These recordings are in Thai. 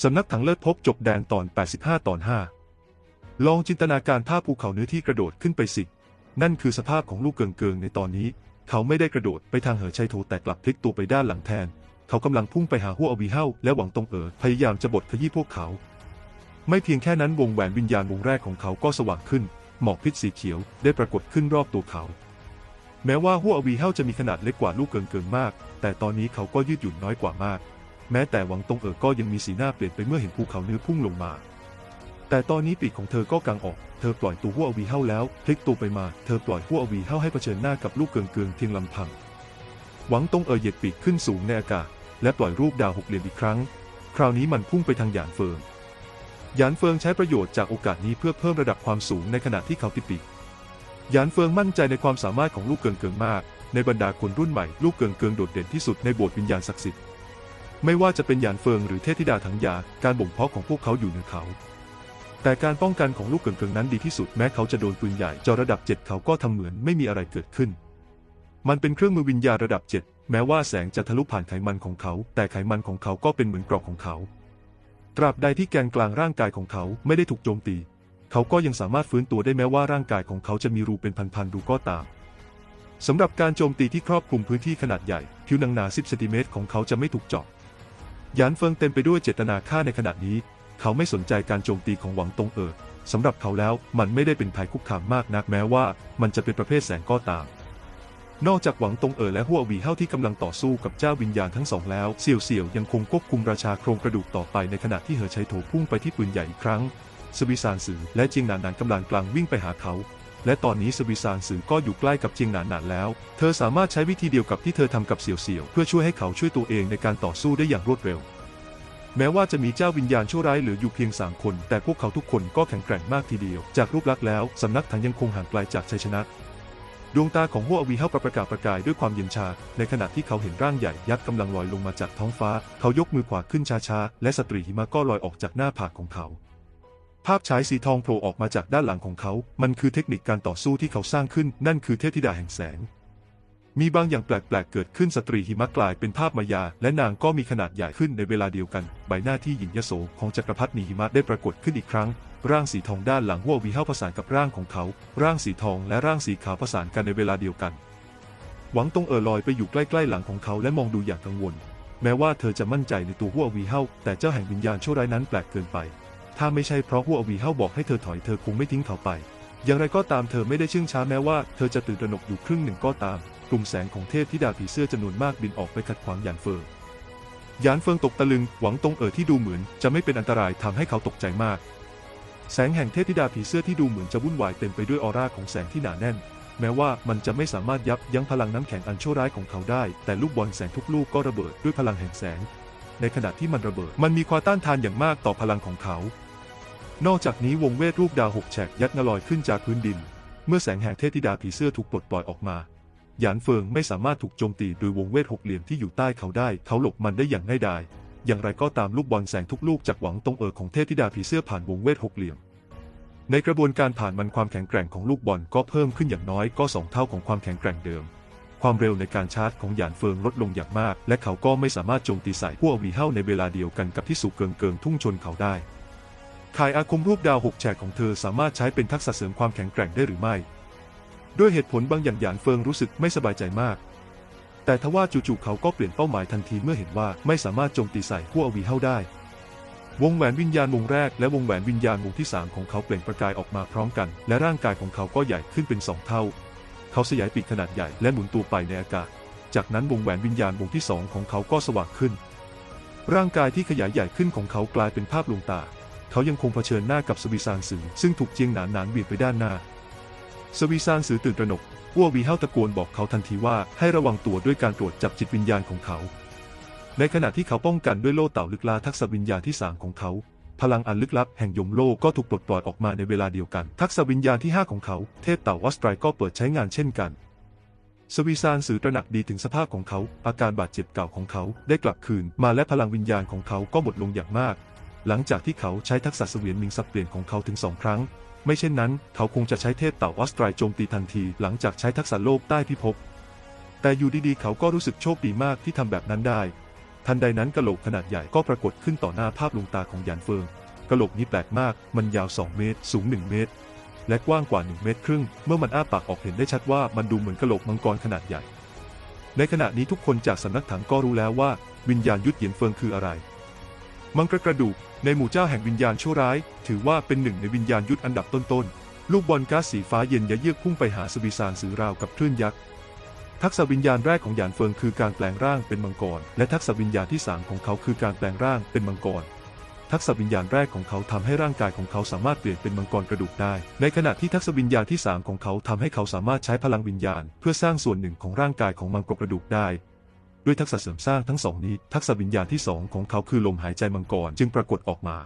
สำนักถังเลิศพบจบแดนตอน 85 ตอน 5 ลองจินตนาการภาพภูเขาเนื้อที่กระโดดขึ้นไปสิ นั่นคือสภาพของลูกเกิงเกิงในตอนนี้ เขาไม่ได้กระโดดไปทางเหอชัยโถแต่กลับพลิกตัวไปด้านหลังแทน เขากำลังพุ่งไปหาหัวอวีเฮาและหวังตงเอ๋อพยายามจะบดขยี้พวกเขา ไม่เพียงแค่นั้นวงแหวนวิญญาณวงแรกของเขาก็สว่างขึ้น หมอกพิษสีเขียวได้ปรากฏขึ้นรอบตัวเขา แม้ว่าหัวอวีเฮาจะมีขนาดเล็กกว่าลูกเกิงเกิงมาก แต่ตอนนี้เขาก็ยืดหยุ่นน้อยกว่ามาก แม้แต่หวังตงเอ๋อก็ยังมีสีหน้าเปลี่ยนไปเมื่อเห็นภูเขาเนื้อพุ่งลงมา แต่ตอนนี้ปีกของเธอก็กางออก เธอปล่อยตัวหัวอวีเฮาแล้วพลิกตัวไปมา เธอปล่อยหัวอวีเฮาให้เผชิญหน้ากับลูกเกิงเกิงเพียงลำพัง หวังตงเอ๋อเหยียดปีกขึ้นสูงในอากาศ และปล่อยรูปดาวหกเหลี่ยมอีกครั้ง คราวนี้มันพุ่งไปทางหยานเฟิง หยานเฟิงใช้ประโยชน์จากโอกาสนี้เพื่อเพิ่มระดับความสูงในขณะที่เขาติดปีกหยานเฟิงมั่นใจในความสามารถของลูกเกิงเกิงมาก ในบรรดาคนรุ่นใหม่ ลูกเกิงเกิงโดดเด่นที่สุดในบสถ์วิญญาณศักดิ์สิทธิ์ ไม่ว่าจะเป็นหยานเฟิงหรือเทพธิดาถังยา การบ่มเพาะของพวกเขาอยู่เหนือเขา แต่การป้องกันของลูกเกิงเกิงนั้นดีที่สุดแม้เขาจะโดนปืนใหญ่จอระดับเจ็ดเขาก็ทำเหมือนไม่มีอะไรเกิดขึ้น มันเป็นเครื่องมือวิญญาณระดับเจ็ดแม้ว่าแสงจะทะลุผ่านไขมันของเขา แต่ไขมันของเขาก็เป็นเหมือนกรอกของเขา ตราบใดที่แกนกลางร่างกายของเขาไม่ได้ถูกโจมตี เขาก็ยังสามารถฟื้นตัวได้แม้ว่าร่างกายของเขาจะมีรูเป็นพันๆรูก็ตามสำหรับการโจมตีที่ครอบคลุมพื้นที่ขนาดใหญ่ ผิวหนังหนา 10 เซนติเมตรของเขาจะไม่ถูกเจาะ หยานเฟิงเต็มไปด้วยเจตนาฆ่าในขณะนี้ เขาไม่สนใจการโจมตีของหวังตงเอ๋อสำหรับเขาแล้วมันไม่ได้เป็นภัยคุกคามมากนักแม้ว่า มันจะเป็นประเภทแสงก็ตาม นอกจากหวังตงเอ๋อและหัววีเฮาที่กำลังต่อสู้กับเจ้าวิญญาณทั้งสองแล้วเสี่ยวเสี่ยวยังคงควบคุมราชาโครงกระดูกต่อไปในขณะที่เหอชัยโถพุ่งไปที่ปืนใหญ่อีกครั้งสวิซานสือและเจียงหนานหนานกำลังกลางวิ่งไปหาเขา และตอนนี้สวิซานสือก็อยู่ใกล้กับเจียงหนานหนานแล้ว เธอสามารถใช้วิธีเดียวกับที่เธอทำกับเสี่ยวเสี่ยวเพื่อช่วยให้เขาช่วยตัวเองในการต่อสู้ได้อย่างรวดเร็ว แม้ว่าจะมีเจ้าวิญญาณชั่วร้ายเหลืออยู่เพียงสามคน แต่พวกเขาทุกคนก็แข็งแกร่งมากทีเดียว จากรูปลักษณ์แล้วสำนักถังยังคงห่างไกลจากชัยชนะดวงตาของหัวอวีเฮาประกาศประกายด้วยความเย็นชา ในขณะที่เขาเห็นร่างใหญ่ยักษ์กำลังลอยลงมาจากท้องฟ้า เขายกมือขวาขึ้นช้าๆ และสตรีหิมะก็ลอยออกจากหน้าผากของเขา ภาพฉายสีทองโผล่ออกมาจากด้านหลังของเขา มันคือเทคนิคการต่อสู้ที่เขาสร้างขึ้น นั่นคือเทพธิดาแห่งแสง มีบางอย่างแปลกๆ เกิดขึ้นสตรีหิมะกลายเป็นภาพมายา และนางก็มีขนาดใหญ่ขึ้นในเวลาเดียวกัน ใบหน้าที่หญิงยโสของจักรพรรดินีหิมะได้ปรากฏขึ้นอีกครั้ง ร่างสีทองด้านหลังหัววีเฮาผสานกับร่างของเขา ร่างสีทองและร่างสีขาวผสานกันในเวลาเดียวกัน หวังตงเออลอยไปอยู่ใกล้ๆหลังของเขาและมองดูอย่างกังวล แม้ว่าเธอจะมั่นใจในตัวหัววีเฮาแต่เจ้าแห่งวิญญาณชั่วร้ายนั้นแปลกเกินไป ถ้าไม่ใช่เพราะหัววีเฮาบอกให้เธอถอยเธอคงไม่ทิ้งเขาไป อย่างไรก็ตามเธอไม่ได้เชื่องช้าแม้ว่าเธอจะตื่นตระหนกอยู่ครึ่งหนึ่งก็ตาม กลุ่มแสงของเทพธิดาผีเสื้อจำนวนมากบินออกไปขัดขวางหยานเฟิงหยานเฟิงตกตะลึงหวังตรงเอ๋อที่ดูเหมือนจะไม่เป็นอันตรายทำให้เขาตกใจมาก แสงแห่งเทพธิดาผีเสื้อที่ดูเหมือนจะวุ่นวายเต็มไปด้วยออร่าของแสงที่หนาแน่น แม้ว่ามันจะไม่สามารถยับยั้งพลังน้ำแข็งอันชั่วร้ายของเขาได้ แต่ลูกบอลแสงทุกลูกก็ระเบิดด้วยพลังแห่งแสง ในขณะที่มันระเบิด มันมีความต้านทานอย่างมากต่อพลังของเขา นอกจากนี้วงเวทรูปดาวหกแฉกยัดงลอยขึ้นจากพื้นดิน เมื่อแสงแห่งเทพธิดาผีเสื้อถูกปลดปล่อยออกมาหยานเฟิงไม่สามารถถูกโจมตีโดยวงเวทหกเหลี่ยมที่อยู่ใต้เขาได้ เขาหลบมันได้อย่างง่ายดาย อย่างไรก็ตามลูกบอลแสงทุกลูกจากหวังตรงเอ๋อของเทพธิดาผีเสื้อผ่านวงเวทหกเหลี่ยม ในกระบวนการผ่านมันความแข็งแกร่งของลูกบอลก็เพิ่มขึ้นอย่างน้อยก็สองเท่าของความแข็งแกร่งเดิม ความเร็วในการชาร์จของหยานเฟิงลดลงอย่างมาก และเขาก็ไม่สามารถโจมตีใส่พวกวีเฮาในเวลาเดียวกันกับที่สุกเกิงเกิงทุ่งชนเขาได้ ขายอาคมรูปดาวหกแฉกของเธอสามารถใช้เป็นทักษะเสริมความแข็งแกร่งได้หรือไม่ ด้วยเหตุผลบางอย่างหยานเฟิงรู้สึกไม่สบายใจมาก แต่ทว่าจู่ๆเขาก็เปลี่ยนเป้าหมายทันทีเมื่อเห็นว่าไม่สามารถโจมตีใส่พวกวีเฮาได้ วงแหวนวิญญาณวงแรกและวงแหวนวิญญาณวงที่สามของเขาเปล่งประกายออกมาพร้อมกัน และร่างกายของเขาก็ใหญ่ขึ้นเป็นสองเท่า เขาสยายปีกขนาดใหญ่และหมุนตัวไปในอากาศ จากนั้นวงแหวนวิญญาณวงที่สองของเขาก็สว่างขึ้น ร่างกายที่ขยายใหญ่ขึ้นของเขากลายเป็นภาพลวงตา เขายังคงเผชิญหน้ากับสวีซานสือซึ่งถูกเจียงหนานหนานเบียดไปด้านหน้า สวีซานสือตื่นตระหนกวัววีเฮาตะโกนบอกเขาทันทีว่าให้ระวังตัวด้วยการตรวจจับจิตวิญญาณของเขา ในขณะที่เขาป้องกันด้วยโล่เต่าลึกลาทักษะวิญญาณที่สามของเขา พลังอันลึกลับแห่งยมโลกก็ถูกปลดปล่อยออกมาในเวลาเดียวกัน ทักษะวิญญาณที่ 5 ของเขา เทพเต่าออสไตรก็เปิดใช้งานเช่นกัน สวีซานสื่อตระหนักดีถึงสภาพของเขา อาการบาดเจ็บเก่าของเขาได้กลับคืน มาและพลังวิญญาณของเขาก็หมดลงอย่างมาก หลังจากที่เขาใช้ทักษะเสวียนมิงสับเปลี่ยนของเขาถึงสองครั้ง ไม่เช่นนั้น เขาคงจะใช้เทพเต่าออสไตรโจมตีทันที หลังจากใช้ทักษะโลกใต้พิภพ แต่อยู่ดีๆ เขาก็รู้สึกโชคดีมากที่ทำแบบนั้นได้ ทันใดนั้นกะโหลกขนาดใหญ่ก็ปรากฏขึ้นต่อหน้าภาพลวงตาของหยานเฟิงกะโหลกนี้แปลกมาก มันยาว 2 เมตร สูง 1 เมตร และกว้างกว่า 1 เมตรครึ่ง เมื่อมันอ้าปากออกเห็นได้ชัดว่ามันดูเหมือนกะโหลกมังกรขนาดใหญ่ ในขณะนี้ทุกคนจากสำนักถังก็รู้แล้วว่า วิญญาณยุทธเหยียนเฟิงคืออะไร มังกรกระดูกในหมู่เจ้าแห่งวิญญาณชั่วร้าย ถือว่าเป็นหนึ่งในวิญญาณยุทธอันดับต้นๆ ลูกบอลก๊าซสีฟ้าเย็นยะเยือกพุ่งไปหาสวิสานสือราวกับคลื่นยักษ์ ทักษะวิญญาณแรกของหยานเฟิงคือการแปลงร่างเป็นมังกร และทักษะวิญญาณที่สามของเขาคือการแปลงร่างเป็นมังกร ทักษะวิญญาณแรกของเขาทำให้ร่างกายของเขาสามารถเปลี่ยนเป็นมังกรกระดูกได้ ในขณะที่ทักษะวิญญาณที่สามของเขาทำให้เขาสามารถใช้พลังวิญญาณ เพื่อสร้างส่วนหนึ่งของร่างกายของมังกรกระดูกได้ ด้วยทักษะเสริมสร้างทั้งสองนี้ ทักษะวิญญาณที่สองของเขาคือลมหายใจมังกรจึงปรากฏออกมา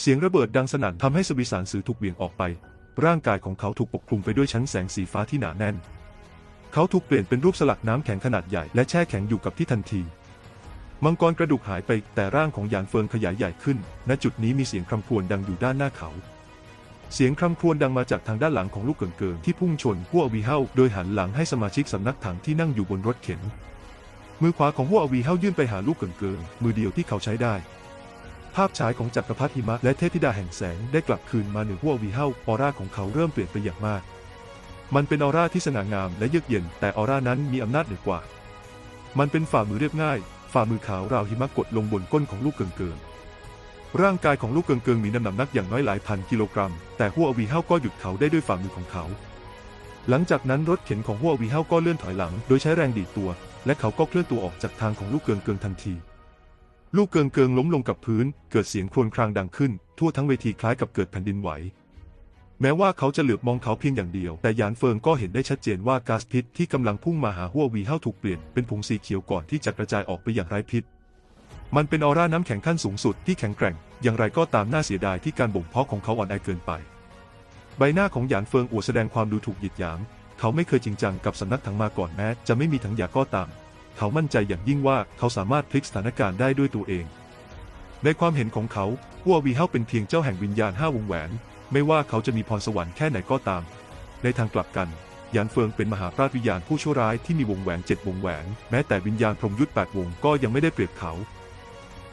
เสียงระเบิดดังสนั่นทำให้สวิสานสือถูกเบี่ยงออกไป ร่างกายของเขาถูกปกคลุมไปด้วยชั้นแสงสีฟ้าที่หนาแน่น เขาถูกเปลี่ยนเป็นรูปสลักน้ำแข็งขนาดใหญ่และแช่แข็งอยู่กับที่ทันที มังกรกระดูกหายไปแต่ร่างของหยานเฟิงขยายใหญ่ขึ้น ณจุดนี้มีเสียงครำครวญดังอยู่ด้านหน้าเขาเสียงครำครวญดังมาจากทางด้านหลังของลูกเกิงเกิงที่พุ่งชนหัวอวีเฮาโดยหันหลังให้สมาชิกสำนักถังที่นั่งอยู่บนรถเข็น มือขวาของหัวอวีเฮายื่นไปหาลูกเกิงเกิงมือเดียวที่เขาใช้ได้ ภาพฉายของจักรพรรดิหิมะและเทพธิดาแห่งแสงได้กลับคืนมาเหนือหัวอวีเฮาออร่าของเขาเริ่มเปลี่ยนไปอย่างมาก มันเป็นออร่าที่สง่างามและเยือกเย็น แต่ออร่านั้นมีอำนาจเหนือกว่า มันเป็นฝ่ามือเรียบง่าย ฝ่ามือขาวราวหิมะกดลงบนก้นของลูกเกิงเกิงร่างกายของลูกเกิงเกิงมีน้ำหนักอย่างน้อยหลายพันกิโลกรัม แต่หัวอวีเฮาก็หยุดเขาได้ด้วยฝ่ามือของเขา หลังจากนั้นรถเข็นของหัวอวีเฮาก็เลื่อนถอยหลัง โดยใช้แรงดีดตัว และเขาก็เคลื่อนตัวออกจากทางของลูกเกิงเกิงทันที ลูกเกิงเกิงล้มลงกับพื้น เกิดเสียงครวญครางดังขึ้น ทั่วทั้งเวทีคล้ายกับเกิดแผ่นดินไหว แม้ว่าเขาจะเหลือบมองเขาเพียงอย่างเดียว แต่หยานเฟิงก็เห็นได้ชัดเจนว่าก๊าซพิษที่กำลังพุ่งมาหาหัววีเฮาถูกเปลี่ยนเป็นผงสีเขียวก่อนที่จะกระจายออกไปอย่างไร้พิษมันเป็นออร่าน้ำแข็งขั้นสูงสุดที่แข็งแกร่ง อย่างไรก็ตามน่าเสียดายที่การบ่มเพาะของเขาอ่อนแอเกินไป ใบหน้าของหยานเฟิงอวดแสดงความดูถูกหยียดหยาม เขาไม่เคยจริงจังกับสำนักถังมาก่อนแม้จะไม่มีถังยาก็ตาม เขามั่นใจอย่างยิ่งว่าเขาสามารถพลิกสถานการณ์ได้ด้วยตัวเอง ในความเห็นของเขาหัววีเฮาเป็นเพียงเจ้าแห่งวิญญาณห้าวงแหวน ไม่ว่าเขาจะมีพรสวรรค์แค่ไหนก็ตาม ในทางกลับกันหยานเฟิงเป็นมหาปราชวิญญาณผู้ชั่วร้ายที่มีวงแหวนเจ็ดวงแหวน แม้แต่วิญญาณพรมยุทธแปดวงก็ยังไม่ได้เปรียบเขา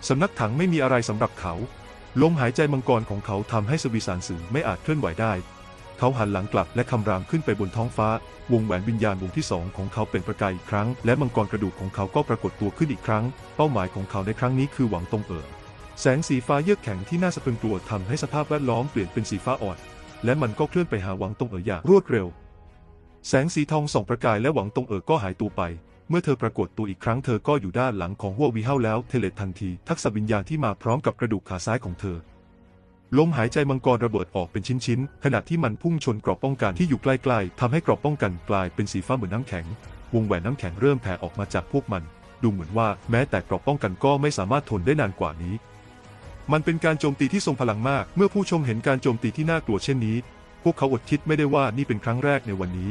สำนักถังไม่มีอะไรสำหรับเขา ลมหายใจมังกรของเขาทำให้สวิสานสื่อไม่อาจเคลื่อนไหวได้ เขาหันหลังกลับและคำรามขึ้นไปบนท้องฟ้า วงแหวนวิญญาณวงที่สองของเขาเป็นประกายอีกครั้ง และมังกรกระดูกของเขาก็ปรากฏตัวขึ้นอีกครั้ง เป้าหมายของเขาในครั้งนี้คือหวังตงเอ๋อแสงสีฟ้าเยือกแข็งที่น่าสะพรึงกลัวทำให้สภาพแวดล้อมเปลี่ยนเป็นสีฟ้าอ่อน และมันก็เคลื่อนไปหาหวังตงเอ๋ออย่างรวดเร็ว แสงสีทองส่องประกายและหวังตงเอ๋อก็หายตัวไปเมื่อเธอปรากฏตัวอีกครั้งเธอก็อยู่ด้านหลังของหัววีเฮาแล้วเทเลตทันที ทักษะวิญญาณที่มาพร้อมกับกระดูกขาซ้ายของเธอ ลมหายใจมังกรระเบิดออกเป็นชิ้นๆ ขณะที่มันพุ่งชนกรอบป้องกันที่อยู่ใกล้ๆทำให้กรอบป้องกันกลายเป็นสีฟ้าเหมือนน้ำแข็ง วงแหวนน้ำแข็งเริ่มแผ่ออกมาจากพวกมัน ดูเหมือนว่าแม้แต่กรอบป้องกันก็ไม่สามารถทนได้นานกว่านี้ มันเป็นการโจมตีที่ทรงพลังมาก เมื่อผู้ชมเห็นการโจมตีที่น่ากลัวเช่นนี้ พวกเขาอดคิดไม่ได้ว่านี่เป็นครั้งแรกในวันนี้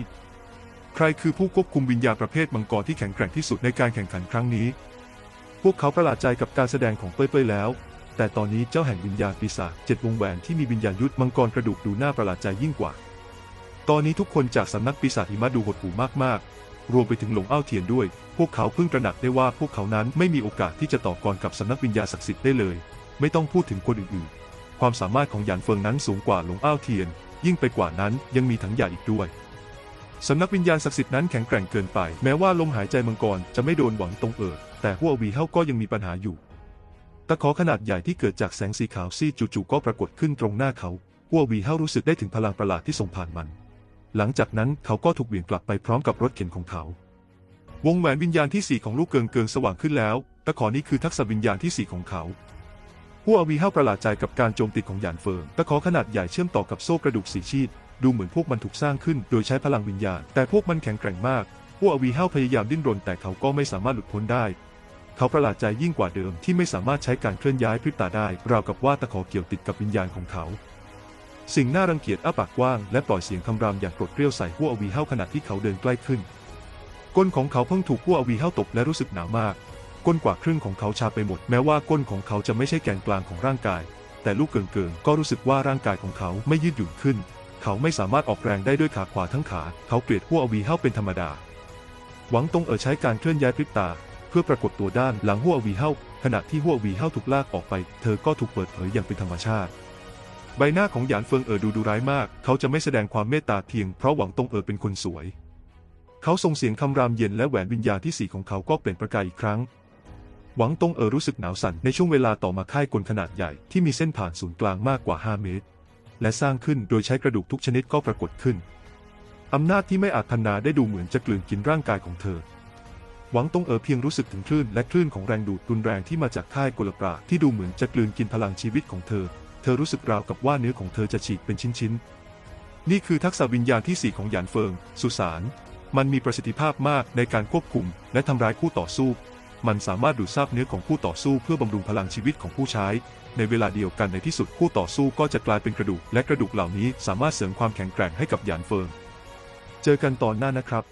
ใครคือผู้ควบคุมวิญญาณประเภทมังกรที่แข็งแกร่งที่สุดในการแข่งขันครั้งนี้ พวกเขาประหลาดใจกับการแสดงของเป้ยเป้ยแล้ว แต่ตอนนี้เจ้าแห่งวิญญาณปีศาจเจ็ดวงแหวนที่มีวิญญาณยุทธมังกรกระดูกดูน่าประหลาดใจยิ่งกว่า ตอนนี้ทุกคนจากสำนักปีศาจหิมะดูหดหู่มากๆ รวมไปถึงหลงเอ้าเทียนด้วย พวกเขาเพิ่งตระหนักได้ว่าพวกเขานั้นไม่มีโอกาสที่จะต่อกรกับสำนักวิญญาณศักดิ์สิทธิ์ได้เลย ไม่ต้องพูดถึงคนอื่นๆ ความสามารถของหยานเฟิงนั้นสูงกว่าหลงเอ้าเทียน ยิ่งไปกว่านั้นยังมีถังใหญ่อีกด้วยสำนักวิญญาณศักดิ์สิทธิ์นั้นแข็งแกร่งเกินไป แม้ว่าลมหายใจมังกรจะไม่โดนหวังตรงเอิดแต่หัววีเฮาก็ยังมีปัญหาอยู่ ตะขอขนาดใหญ่ที่เกิดจากแสงสีขาวซีจู่ๆก็ปรากฏขึ้นตรงหน้าเขาหัววีเฮารู้สึกได้ถึงพลังประหลาดที่ส่งผ่านมัน หลังจากนั้นเขาก็ถูกเหวี่ยงกลับไปพร้อมกับรถเข็นของเขา วงแหวนวิญญาณที่สี่ของลูกเกิงเกิงสว่างขึ้นแล้ว ตะขอนี้คือทักษะวิญญาณที่สี่ของเขาหัววีเฮาประหลาดใจกับการโจมตีของหยานเฟิง ตะขอขนาดใหญ่เชื่อมต่อกับโซ่กระดูกสีชีด ดูเหมือนพวกมันถูกสร้างขึ้นโดยใช้พลังวิญญาณ แต่พวกมันแข็งแกร่งมากหัววีเฮาพยายามดิ้นรนแต่เขาก็ไม่สามารถหลุดพ้นได้ เขาประหลาดใจยิ่งกว่าเดิมที่ไม่สามารถใช้การเคลื่อนย้ายพริบตาได้ ราวกับว่าตะขอเกี่ยวติดกับวิญญาณของเขาสิ่งน่ารังเกียจอ้าปากกว้างและปล่อยเสียงคำรามอย่างกรธเกรี้ยวใส่หัวอวีเฮาขณะที่เขาเดินใกล้ขึ้น ก้นของเขาเพิ่งถูกหัวอวีเฮาตบและรู้สึกหนาวมาก ก้นกว่าครึ่งของเขาชาไปหมด แม้ว่าก้นของเขาจะไม่ใช่แกนกลางของร่างกาย แต่ลูกเกิงเกิงก็รู้สึกว่าร่างกายของเขาไม่ยืดหยุ่นขึ้น เขาไม่สามารถออกแรงได้ด้วยขาขวาทั้งขา เขาเกลียดหัวอวีเฮาเป็นธรรมดา หวังตรงเอ๋อใช้การเคลื่อนย้ายพริบตา เพื่อปรากฏตัวด้านหลังหัววีเฮาขณะที่หัววีเฮาถูกลากออกไป เธอก็ถูกเปิดเผยอย่างเป็นธรรมชาติ ใบหน้าของหยานเฟิงเอ๋อดูดูร้ายมาก เขาจะไม่แสดงความเมตตาเพียงเพราะหวังตงเอ๋อเป็นคนสวย เขาส่งเสียงคำรามเย็นและแหวนวิญญาณที่สี่ของเขาก็เปล่งประกายอีกครั้ง หวังตงเอ๋อรู้สึกหนาวสั่นในช่วงเวลาต่อมาค่ายกลขนาดใหญ่ที่มีเส้นผ่านศูนย์กลางมากกว่า 5 เมตร และสร้างขึ้นโดยใช้กระดูกทุกชนิดก็ปรากฏขึ้นอำนาจที่ไม่อาจพรรณนาได้ดูเหมือนจะกลืนกินร่างกายของเธอ หวังตงเอ๋อเพียงรู้สึกถึงคลื่นและคลื่นของแรงดูดรุนแรงที่มาจากค่ายกลปราที่ดูเหมือนจะกลืนกินพลังชีวิตของเธอ เธอรู้สึกราวกับว่าเนื้อของเธอจะฉีกเป็นชิ้นๆ นี่คือทักษะวิญญาณที่สี่ของหยานเฟิง สุสาน มันมีประสิทธิภาพมากในการควบคุม และทำร้ายคู่ต่อสู้ มันสามารถดูดซาบเนื้อของคู่ต่อสู้เพื่อบำรุงพลังชีวิตของผู้ใช้ ในเวลาเดียวกันในที่สุดคู่ต่อสู้ก็จะกลายเป็นกระดูก และกระดูกเหล่านี้สามารถเสริมความแข็งแกร่งให้กับหยานเฟิง เจอกันตอนหน้านะครับ